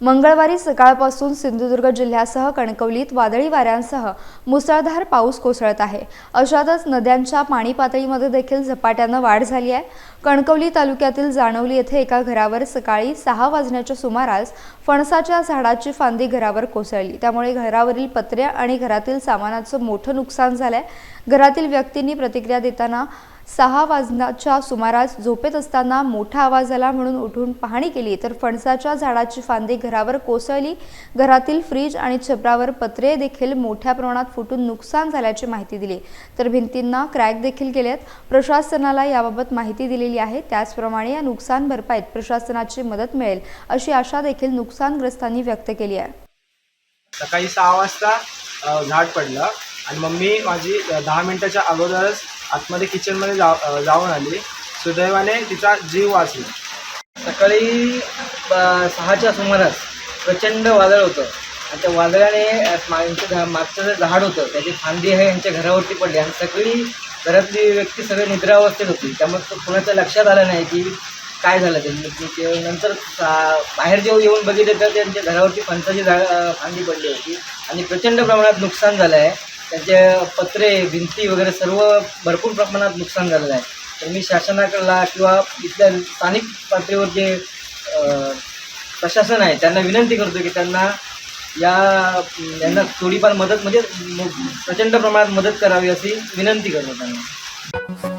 मंगळवारी सकाळपासून सिंधुदुर्ग जिल्ह्यासह कणकवलीत वादळी वाऱ्यांसह मुसळधार पाऊस कोसळत आहे. अशातच नद्यांच्या पाणी पातळीमध्ये देखील झपाट्यानं वाढ झाली आहे. कणकवली तालुक्यातील जाणवली येथे एका घरावर सकाळी सहा वाजण्याच्या सुमारास फणसाच्या झाडाची फांदी घरावर कोसळली. त्यामुळे घरावरील पत्र्या आणि घरातील सामानाचं मोठं नुकसान झालंय. घरातील व्यक्तींनी प्रतिक्रिया देताना सहा वाजण्याच्या सुमारास झोपेत असताना मोठा आवाज आला म्हणून उठून पाहणी केली. तर फणसाच्या झाडाची फांदी घरावर कोसळली. घरातील फ्रीज आणि छपरावर पत्रे देखील मोठ्या प्रमाणात फुटून नुकसान झाल्याची माहिती दिली. तर भिंतींना क्रॅक देखील केल्यात प्रशासनाला याबाबत माहिती दिलेली आहे. त्याचप्रमाणे या नुकसान भरपाईत प्रशासनाची मदत मिळेल अशी आशा देखील नुकसानग्रस्तांनी व्यक्त केली आहे. सकाळी सहा वाजता झाड पडलं आणि मम्मी माझी दहा मिनिटाच्या अगोदरच आतमध्ये किचनमध्ये जा जाऊन आली. सुदैवाने तिचा जीव वाचला. सकाळी सहाच्या सुमारास प्रचंड वादळ होतं. आणि त्या वादळाने यांचं झा- मागचं जे झाड होतं त्याची फांदी आहे यांच्या घरावरती पडली. आणि सगळी घरातली व्यक्ती सगळी निद्रावस्थेत होती. त्यामुळे तो कुणाच्या लक्षात आलं नाही की काय झालं ते. नंतर सा- बाहेर जेव्हा येऊन बघितलं तर त्यांच्या घरावरती फणसाची झाड फांदी पडली होती. आणि प्रचंड प्रमाणात नुकसान झालं आहे. त्यांचे पत्रे भिंती वगैरे सर्व भरपूर प्रमाणात नुकसान झालेलं आहे. तर मी शासनाकडला किंवा इथल्या स्थानिक पातळीवर जे प्रशासन आहे त्यांना विनंती करतो की त्यांना या यांना थोडीफार मदत म्हणजे प्रचंड प्रमाणात मदत करावी अशी विनंती करतो त्यांना.